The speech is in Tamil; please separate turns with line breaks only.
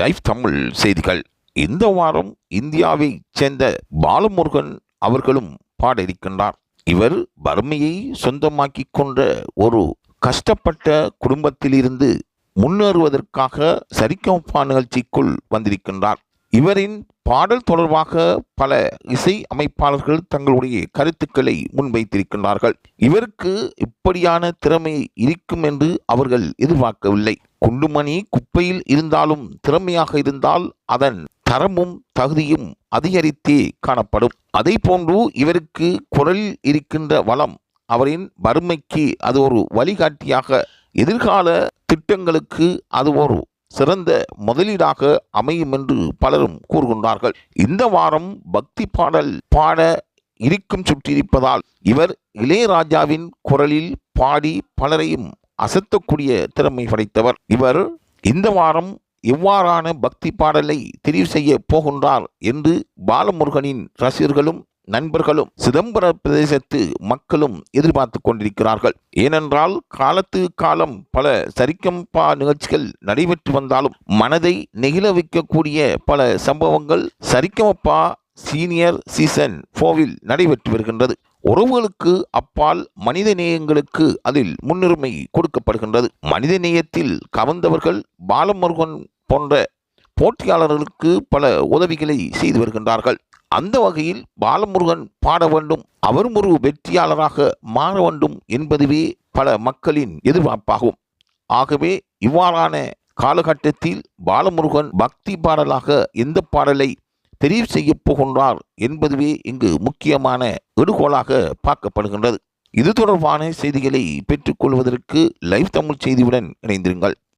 லைஃப் தமிழ் செய்திகள். இந்த வாரம் இந்தியாவைச் சேர்ந்த பாலமுருகன் அவர்களும் பாட இருக்கின்றார் இவர் வறுமையை சொந்தமாக்கி கொண்ட ஒரு கஷ்டப்பட்ட குடும்பத்திலிருந்து முன்னேறுவதற்காக சரிகமப்பா நிகழ்ச்சிக்குள் வந்திருக்கின்றார். இவரின் பாடல் தொடர்பாக பல இசை அமைப்பாளர்கள் தங்களுடைய கருத்துக்களை முன்வைத்திருக்கின்றார்கள். இவருக்கு இப்படியான திறமை இருக்கும் என்று அவர்கள் எதிர்பார்க்கவில்லை. குண்டுமணி குப்பையில் இருந்தாலும் திறமையாக இருந்தால் அதன் தரமும் தகுதியும் அதிகரித்தே காணப்படும். அதே போன்று இவருக்கு குரலில் இருக்கின்ற வளம் அவரின் வறுமைக்கு அது ஒரு வழிகாட்டியாக எதிர்கால திட்டங்களுக்கு அது ஒரு சிறந்த முதலீடாக அமையும் என்று பலரும் கூறுகின்றார்கள். இந்த வாரம் பக்தி பாடல் பாட இருக்கும் சுற்றியிருப்பதால் இவர் இளையராஜாவின் குரலில் பாடி பலரையும் அசத்தக்கூடிய திறமை படைத்தவர் இவர். இந்த வாரம் எவ்வாறான பக்தி பாடலை தெரிவு செய்ய போகின்றார் என்று பாலமுருகனின் ரசிகர்களும் நண்பர்களும் சிதம்பர பிரதேசத்து மக்களும் எதிர்பார்த்து கொண்டிருக்கிறார்கள். ஏனென்றால் காலத்து காலம் பல சரிக்கம்பா நிகழ்ச்சிகள் நடைபெற்று வந்தாலும் மனதை நெகிழ வைக்கக்கூடிய பல சம்பவங்கள் சரிக்கமப்பா சீனியர் சீசன் ஃபோவில் நடைபெற்று வருகின்றது. உறவுகளுக்கு அப்பால் மனித நேயங்களுக்கு அதில் முன்னுரிமை கொடுக்கப்படுகின்றது. மனித நேயத்தில் கவர்ந்தவர்கள் பாலமுருகன் போன்ற போட்டியாளர்களுக்கு பல உதவிகளை செய்து வருகின்றார்கள். அந்த வகையில் பாலமுருகன் பாட வேண்டும் அவரும் ஒரு வெற்றியாளராக மாற வேண்டும் என்பதுவே பல மக்களின் எதிர்பார்ப்பாகும். ஆகவே இவ்வாறான காலகட்டத்தில் பாலமுருகன் பக்தி பாடலாக எந்த பாடலை தெரிவு செய்ய போகின்றார் என்பதுவே இங்கு முக்கியமான எடுகோலாக பார்க்கப்படுகின்றது. இது தொடர்பான செய்திகளை பெற்றுக்கொள்வதற்கு லைவ் தமிழ் செய்தியுடன் இணைந்திருங்கள்.